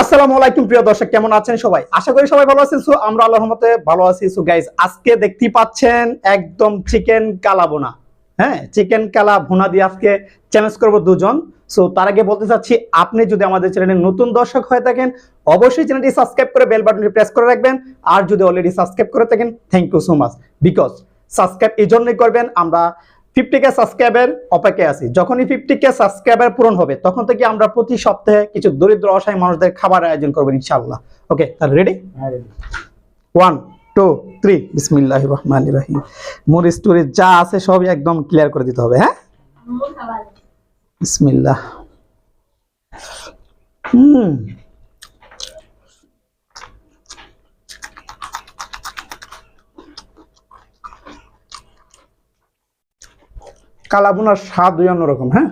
আসসালামু আলাইকুম, প্রিয় দর্শক, কেমন আছেন সবাই? আশা করি সবাই ভালো আছেন। সো, আমরা আল্লাহর রহমতে ভালো আছি। সো গাইস আজকে দেখতেই পাচ্ছেন একদম চিকেন কালা বোনা হ্যাঁ চিকেন কালা ভুনা দিয়ে আজকে চ্যালেঞ্জ করব দুজন। সো, তার আগে বলতে চাচ্ছি, আপনি যদি আমাদের চ্যানেলে নতুন দর্শক হয়ে থাকেন, অবশ্যই চ্যানেলটি সাবস্ক্রাইব করে বেল বাটনটি প্রেস করে রাখবেন। আর যদি অলরেডি সাবস্ক্রাইব করে থাকেন thank you so much because subscribe এই জন্যই করবেন, আমরা ফিফটি কে সাবস্ক্রাইবার অপেক্ষায় আছি। যখনই ফিফটি কে সাবস্ক্রাইবার পূরণ হবে তখন থেকে আমরা প্রতি সপ্তাহে কিছু দরিদ্র অসহায় মানুষদের খাবার আয়োজন করব ইনশাআল্লাহ। ওকে তাহলে রেডি ওয়ান টু থ্রি বিসমিল্লাহ রহমান রাহিম। মরিচ টুরিচ যা আছে সবই একদম ক্লিয়ার করে দিতে হবে হ্যাঁ? বিসমিল্লাহ। হুম। কালাবুনার স্বাদ অন্যরকম হ্যাঁ?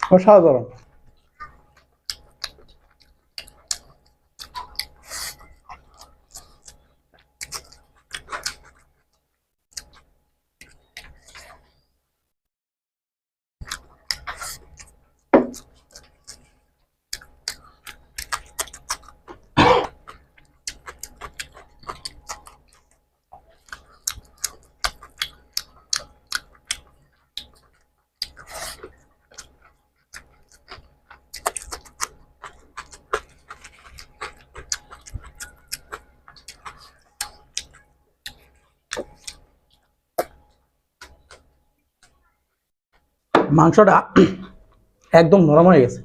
অসাধারণ। মাংসটা একদম নরম হয়ে গেছে।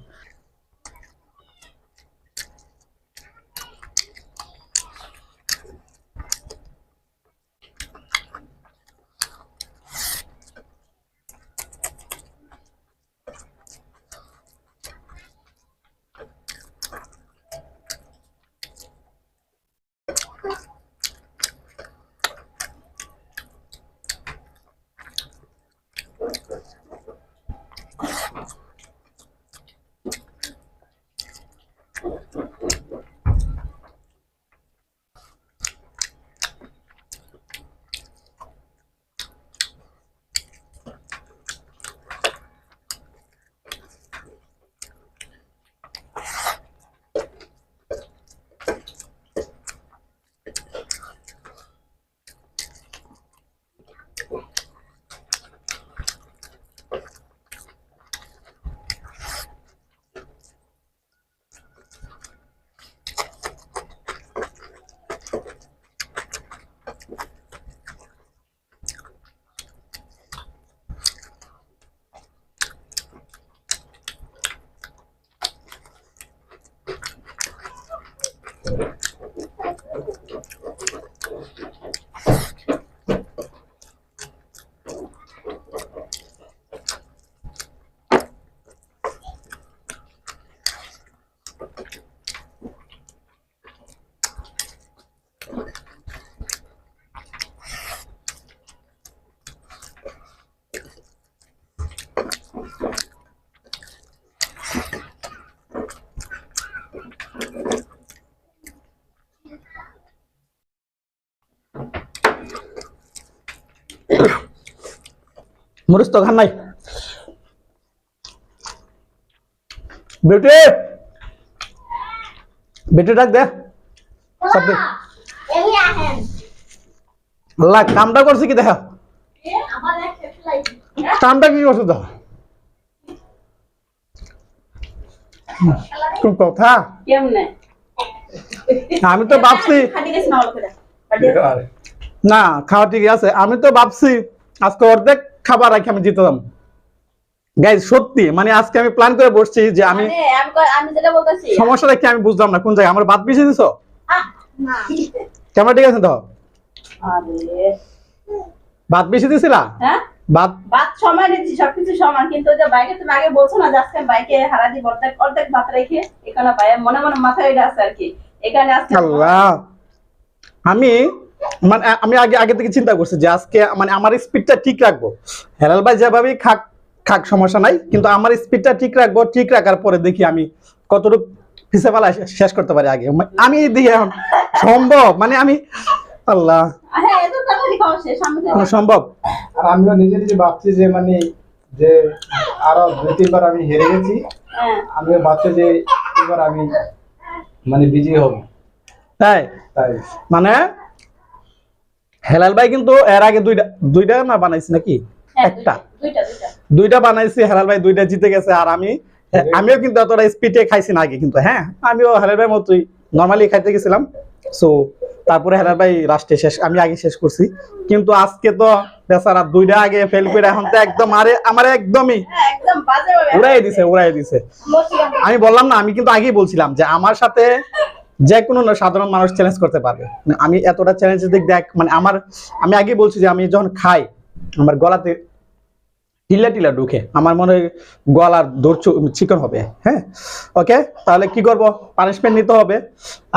মরিচ তো খান নাই। বেটে বেটে ডাক দে। আল্লাহ কামটা করছে কি দেখা? কামটা কি করছে তো কোন কথা? আমি তো ভাবছি না না খাওয়া ঠিক আছে। আমি তো ভাবছি আজকে অর্ধেক খাবার রাখি আমি জিততাম গাইজ সত্যি মানে আজকে আমি প্ল্যান করে বসছি যে আমি বলতেছি। সমস্যাটা কি আমি বুঝলাম না কোন জায়গায়? আমার বাদ পিছিয়ে দিছো? আহ, ক্যামেরা ঠিক আছে তো? ভাত দিছিলা? হ্যাঁ? বাদ সমান দিচ্ছি সবকিছু সমান কিন্তু যে বাইকে তুমি আগে বলছো না যে আজকে বাইকে হারা দিব অর্ধেক অর্ধেক ভাত রেখে এখানে বাইরে মনে মনে মাথায় এটা আছে আর কি। এখানে আজকে আল্লাহ। আমি মানে আমি আগে আগে থেকে চিন্তা করছি যে আজকে মানে আমার স্পিডটা ঠিক রাখব। হেলাল ভাই যেভাবেই খাক খাক সমস্যা নাই। কিন্তু আমার স্পিডটা ঠিক রাখব ঠিক রাখার পরে দেখি আমি কতটুকু পিছে ফেলা শেষ করতে পারি আগে। আমি দেখি এখন সম্ভব? মানে আমি আল্লাহ। হ্যাঁ আমি সম্ভব? আর আমিও নিজে নিজে ভাবছি যে মানে যে আরও দুই তিনবার আমি হেরে গেছি। হ্যাঁ। আমিও ভাবছি যে এবার আমি মানে বিজয়ী হব। তাই? তাই। মানে হেলাল ভাই কিন্তু এর আগে দুইটা দুইটা না বানাইছি নাকি? হ্যাঁ, একটা। দুইটা দুইটা দুইটা। বানাইছি হেলাল ভাই দুইটা জিতে গেছে আর আমি আমিও কিন্তু এতটা স্পিডে খাইছি না আগে কিন্তু হ্যাঁ আমিও হেলাল ভাই মতোই নর্মালি খাইতে গেছিলাম। সো তারপরে হেলাল ভাই লাস্টে শেষ আমি আগে শেষ করছি। কিন্তু আজকে তো বেচারা দুইটা আগে ফেল করে এখন তো একদম আরে আমার একদমই হ্যাঁ উড়াই দিছে উড়াই দিছে। আমি বললাম না আমি কিন্তু আগেই বলছিলাম যে আমার সাথে যে কোনো না সাধারণ মানুষ চ্যালেঞ্জ করতে পারবে। মানে আমি এতটা চ্যালেঞ্জ দিক দেখ মানে আমার আমি আগেই বলছি যে আমি যখন খাই আমার গলাতে টিলা টিলা ঢুকে আমার মনে হয় গলার দৌড় চিকন হবে হ্যাঁ? ওকে তাহলে কি করব? পানিশমেন্ট নিতে হবে।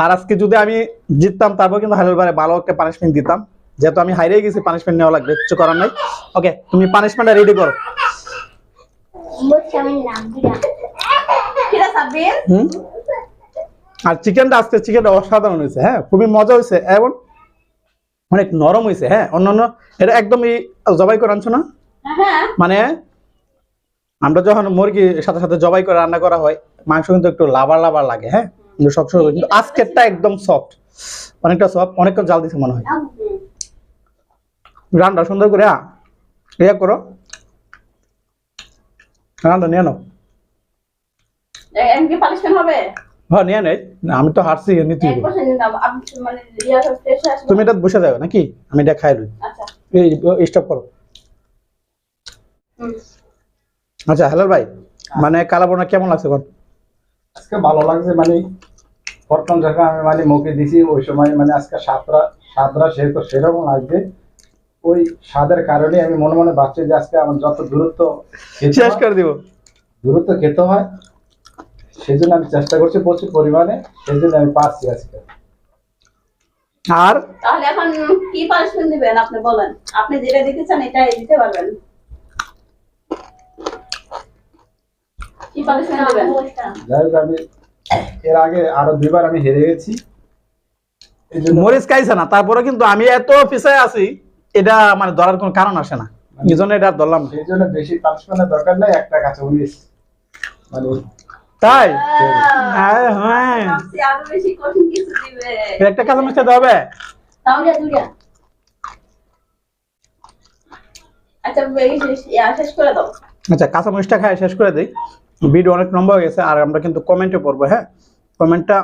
আর আজকে যদি আমি জিততাম তারপর কিন্তু হারের বারে ভালো একটা পানিশমেন্ট দিতাম। যেহেতু আমি হারিয়ে গেছি পানিশমেন্ট নেওয়া লাগবে কিছু করার নাই। ওকে তুমি পানিশমেন্টটা রেডি করো। হুম? আর চিকেনটা আজকে চিকেনটা অসাধারণ হয়েছে হ্যাঁ খুবই মজা হয়েছে এবং অনেক নরম হয়েছে হ্যাঁ অন্যান্য এটা একদমই জবাই করে আনছো না? হ্যাঁ। মানে আমরা যখন মুরগি সাথে সাথে জবাই করে রান্না করা হয় মাংস কিন্তু একটু লাবার লাবার লাগে হ্যাঁ কিন্তু সবসময় কিন্তু আজকেরটা একদম সফট অনেকটা সফট অনেকক্ষণ জাল দিছে মনে হয়। রান্না সুন্দর করে হ্যাঁ ইয়ে করো। রান্না নিয়ে নাও। হবে? হ্যাঁ নিয়ে নেই আমি তো হারছি নিতে মানে তুমি এটা বসে যাবে নাকি? আমি এটা খাই লই। আচ্ছা। এই স্টপ করো। আচ্ছা হ্যালো ভাই মানে কালাবোনা কেমন লাগছে এখন? আজকে ভালো লাগছে মানে প্রথম যখন আমি মানে মুখে দিছি ওই সময় মানে আজকে সাতটা সাতটা সেরকম সেরকম লাগছে। ওই স্বাদের কারণে আমি মনে মনে ভাবছি যে আজকে আমার যত দূরত্ব শেষ করে দিব। দূরত্ব খেতে হয় সেই জন্য আমি চেষ্টা করছি প্রচুর পরিমাণে সেই জন্য আমি পারছি আজকে আর? তাহলে এখন কি দিবেন আপনি বলেন? আপনি যেটা দিতে চান এটাই দিতে পারবেন। কি পানিশমেন্ট দিবেন? যাই আমি এর আগে আরও দুইবার আমি হেরে গেছি। মরিচ খাইছে না তারপরে কিন্তু আমি এত পিছায় আছি এটা মানে ধরার কোনো কারণ আসে না। এই জন্য এটা ধরলাম সেই জন্য বেশি দরকার নাই একটা কাছে উনিশ। মানে তাই? হ্যাঁ হ্যাঁ। ভাবছি আরও বেশি কঠিন কিছু দিবে একটা কাঁচা দিতে হবে আচ্ছা এই শেষ- শেষ করে দাও। আচ্ছা কাঁচা মরিচটা খাই শেষ করে দিই। ভিডিও অনেক লম্বা হয়ে গেছে আর আমরা কিন্তু কমেন্টে পড়ব হ্যাঁ? কমেন্টটা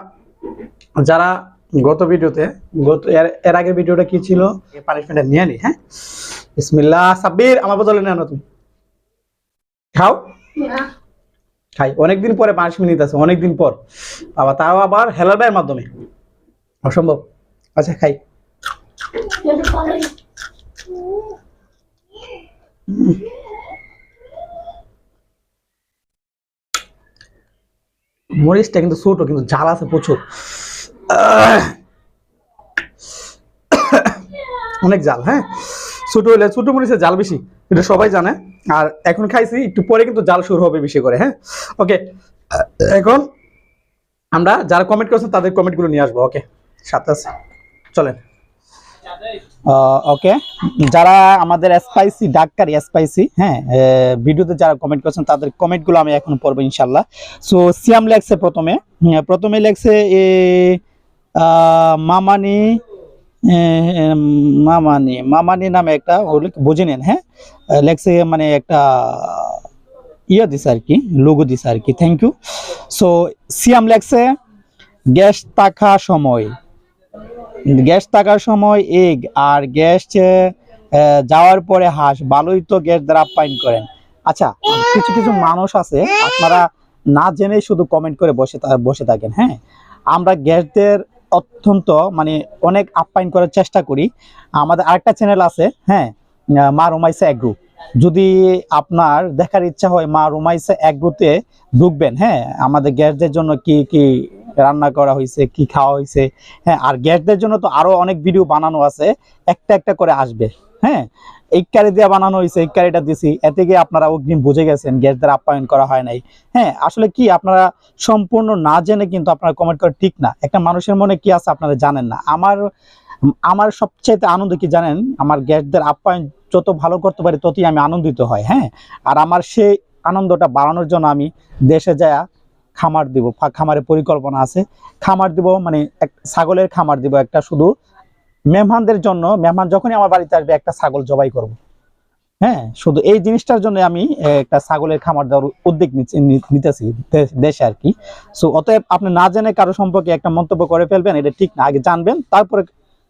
যারা গত ভিডিওতে গত এর এর আগের ভিডিওটা কি ছিল? পানিশমেন্টটা নিয়ে নি হ্যাঁ? বিসমিল্লাহ সাব্বির আমার বদলে নেন তুমি। খাও? খাই। অনেকদিন পরে পানিশমেন্ট নিতে আছে অনেকদিন পর। আবার তাও আবার হেলার ভাইয়ের মাধ্যমে। অসম্ভব। আচ্ছা খাই। মরিচটা কিন্তু ছোট, কিন্তু ঝাল আছে প্রচুর। অনেক জাল হ্যাঁ? ছোট হলে ছোট মরিচের জাল বেশি। এটা সবাই জানে। আর এখন খাইছি একটু পরে কিন্তু জাল শুরু হবে বেশি করে হ্যাঁ? ওকে এখন আমরা যারা কমেন্ট করেছেন তাদের কমেন্টগুলো নিয়ে আসব ওকে আছে। চলেন। ওকে যারা আমাদের স্পাইসি ডাক্কারি স্পাইসি হ্যাঁ ভিডিওতে যারা কমেন্ট করেছেন তাদের কমেন্টগুলো আমি এখন পড়ব ইনশাল্লাহ সো সিয়াম লেগছে প্রথমে হ্যাঁ, প্রথমে লেগছে মামানি মামানি মামানি নামে একটা বুঝে নেন হ্যাঁ? লেগছে মানে একটা ইয়ে দিছে আর কি, লোগো দিছে আর কি থ্যাংক ইউ সো সিয়াম লেগছে গ্যাস থাকা সময়, গ্যাস থাকার সময় এগ আর গ্যাস যাওয়ার পরে হাঁস, ভালোই তো গ্যাস দ্বারা আপ্যায়ন করেন। আচ্ছা কিছু কিছু মানুষ আছে, আপনারা না জেনে শুধু কমেন্ট করে বসে বসে থাকেন হ্যাঁ? আমরা গ্যাসদের অত্যন্ত মানে অনেক আপ্যায়ন করার চেষ্টা করি। আমাদের আরেকটা চ্যানেল আছে হ্যাঁ মা রোমাইসা এগ্রু। যদি আপনার দেখার ইচ্ছা হয় মা রুমাইসা এগ্রোতে ঢুকবেন হ্যাঁ আমাদের গ্যাসদের জন্য কি কি রান্না করা হয়েছে, কি খাওয়া হয়েছে হ্যাঁ আর গ্যাসদের জন্য তো আরও অনেক ভিডিও বানানো আছে, একটা একটা করে আসবে হ্যাঁ। এই কারি দিয়ে বানানো হয়েছে এই কারিটা দিছি, এতে গিয়ে আপনারা অগ্রিম বুঝে গেছেন, গ্যাস দ্বারা আপ্যায়ন করা হয় নাই। হ্যাঁ আসলে কি আপনারা সম্পূর্ণ না জেনে কিন্তু আপনারা কমেন্ট করে ঠিক না। একটা মানুষের মনে কি আছে আপনারা জানেন না। আমার আমার সবচেয়ে আনন্দ কি জানেন? আমার গ্যাসদের আপ্যায়ন যত ভালো করতে পারি ততই আমি আনন্দিত হয় হ্যাঁ? আর আমার সেই আনন্দটা বাড়ানোর জন্য আমি দেশে যায় খামার দিব খামারের পরিকল্পনা আছে। খামার দিব মানে এক, ছাগলের খামার দিব একটা শুধু। মেহমানদের জন্য, মেহমান যখনই আমার বাড়িতে আসবে, একটা ছাগল জবাই করব। হ্যাঁ শুধু এই জিনিসটার জন্য আমি একটা ছাগলের খামার দেওয়ার উদ্যোগ নিতেছি দেশে আর কি। সো অতএব আপনি না জেনে কারও সম্পর্কে একটা মন্তব্য করে ফেলবেন, এটা ঠিক না, আগে জানবেন, তারপরে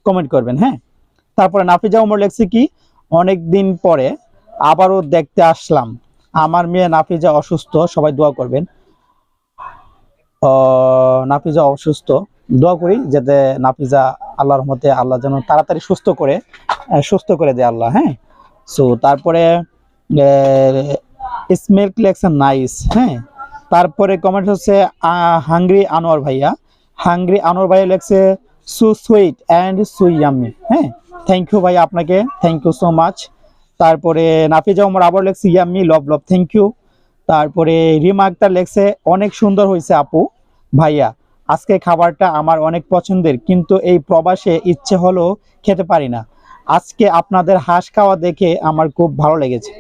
কমেন্ট করবেন হ্যাঁ? তারপরে নাফিজা উমর লেখছি কি, অনেক দিন পরে আবারও দেখতে আসলাম। আমার মেয়ে নাফিজা অসুস্থ, সবাই দোয়া করবেন। নাফিজা অসুস্থ। দোয়া করি যাতে নাফিজা আল্লাহর রহমতে আল্লাহ যেন তাড়াতাড়ি সুস্থ করে সুস্থ করে দেয় আল্লাহ হ্যাঁ? সো তারপরে স্মেল কালেকশন নাইস হ্যাঁ? তারপরে কমেন্ট হচ্ছে হাঙ্গ্রি আনোয়ার ভাইয়া। হাঙ্গ্রি আনোয়ার ভাইয়া লেখছে সু সুইট অ্যান্ড সুইয়ামি হ্যাঁ? থ্যাংক ইউ ভাই আপনাকে থ্যাংক ইউ সো মাচ তারপরে নাফিজা উমর আবার লেখছে yummy love love thank you তারপরে রিমা আক্তার লেখছে, অনেক সুন্দর হয়েছে আপু ভাইয়া আজকে খাবারটা আমার অনেক পছন্দের, কিন্তু এই প্রবাসে ইচ্ছে হলো খেতে পারি না। আজকে আপনাদের হাঁস খাওয়া দেখে আমার খুব ভালো লেগেছে।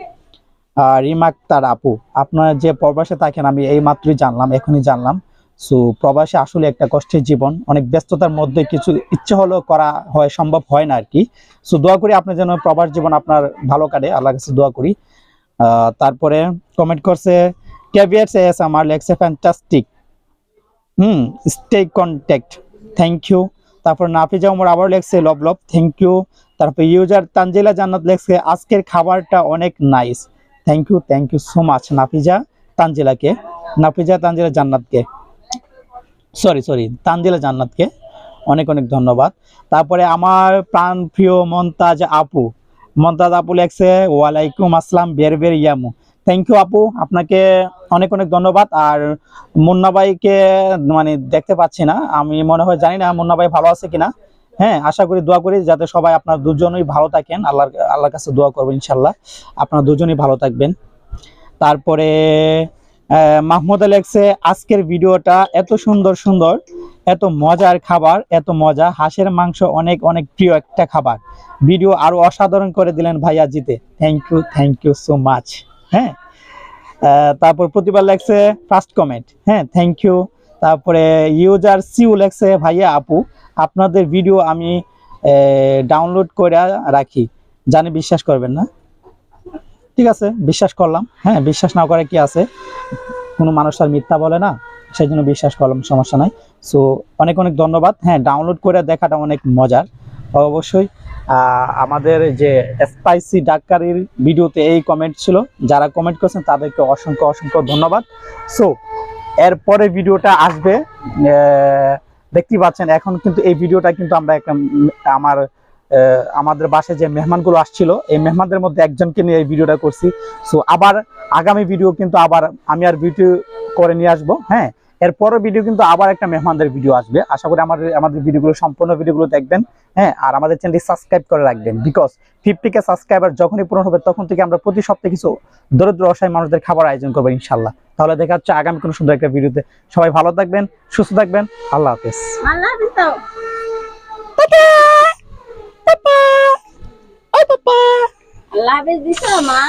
আর রিমা আক্তার আপু, আপনারা যে প্রবাসে থাকেন, আমি এই মাত্রই জানলাম, এখনই জানলাম। সো, প্রবাসে আসলে একটা কষ্টের জীবন, অনেক ব্যস্ততার মধ্যে কিছু ইচ্ছে হলেও করা হয়, সম্ভব হয় না আর কি সো, দোয়া করি আপনার যেন প্রবাস জীবন আপনার ভালো কাটে আল্লাহ কাছে দোয়া করি। তারপরে কমেন্ট করছে ক্যাভিয়ার্স এস আমার লেগসে fantastic hmm stay contact thank you তারপর নাফিজা উমর আবার লেখছে লভ লভ থ্যাংক ইউ তারপর ইউজার তানজিলা জান্নাত লেখছে, আজকের খাবারটা অনেক nice thank you thank you so much Nafiza তানজিলাকে। Nafiza Tanzila জান্নাতকে। সরি সরি তানজিলা জান্নাতকে। অনেক অনেক ধন্যবাদ। তারপরে আমার প্রাণ প্রিয় মন্তাজ আপু। মন্তাজ আপু লেখছে, ওয়ালাইকুম আসসালাম, বের বের, ইয়ামু। থ্যাংক ইউ আপু। আপনাকে অনেক অনেক ধন্যবাদ। আর মুন্না ভাইকে মানে দেখতে পাচ্ছি না। আমি মনে হয় জানি না মুন্না ভাই ভালো আছে কিনা। হ্যাঁ আশা করি, দোয়া করি যাতে সবাই আপনার দুজনই ভালো থাকেন। আল্লাহর আল্লাহর কাছে দোয়া করবেন ইনশাল্লাহ আপনারা দুজনেই ভালো থাকবেন। তারপরে মাহমুদ লেখছে আজকের ভিডিওটা এত সুন্দর সুন্দর, এত মজার খাবার, এত মজা। হাঁসের মাংস অনেক অনেক প্রিয় একটা খাবার। ভিডিও আরও অসাধারণ করে দিলেন ভাইয়া জিতে। Thank you thank you so much হ্যাঁ? তারপর প্রতিবার লেখছে ফার্স্ট কমেন্ট হ্যাঁ থ্যাংক ইউ তারপরে ইউজার সিউ লেখছে, ভাইয়া, আপু, আপনাদের ভিডিও আমি ডাউনলোড করে রাখি। জানি বিশ্বাস করবেন না। ঠিক আছে, বিশ্বাস করলাম। হ্যাঁ বিশ্বাস না করে কি আছে? কোনো মানুষ আর মিথ্যা বলে না। সেই জন্য বিশ্বাস করলাম, সমস্যা নাই। সো অনেক অনেক ধন্যবাদ। হ্যাঁ ডাউনলোড করে দেখাটা অনেক মজার। অবশ্যই আমাদের যে স্পাইসি ডাক্কারির ভিডিওতে এই কমেন্ট ছিল যারা কমেন্ট করেছেন তাদেরকে অসংখ্য অসংখ্য ধন্যবাদ। সো এরপরে ভিডিওটা আসবে আহ, দেখতেই পাচ্ছেন এখন কিন্তু এই ভিডিওটা কিন্তু আমরা আমার আমাদের বাসায় যে মেহমানগুলো আসছিল এই মেহমানদের মধ্যে একজনকে নিয়ে এই ভিডিওটা করছি। সো আবার আগামী ভিডিও কিন্তু আবার আমি আর ভিডিও করে নিয়ে আসব হ্যাঁ? এরপরও ভিডিও কিন্তু আবার একটা মেহমানদের ভিডিও আসবে। আশা করি আমাদের আমাদের ভিডিওগুলো সম্পূর্ণ ভিডিওগুলো দেখবেন হ্যাঁ? আর আমাদের চ্যানেলটি সাবস্ক্রাইব করে রাখবেন বিকজ ফিফটি কে সাবস্ক্রাইবার যখনই পূরণ হবে তখন থেকে আমরা প্রতি সপ্তাহে কিছু দরিদ্র অসহায় মানুষদের খাবার আয়োজন করব ইনশাল্লাহ। তাহলে দেখা হচ্ছে আগামী কোনো সুন্দর একটা ভিডিওতে সবাই ভালো থাকবেন সুস্থ থাকবেন আল্লাহ হাফেজ। আল্লাহ হাফিজ আল্লাহ হাফিজ দিছো মা।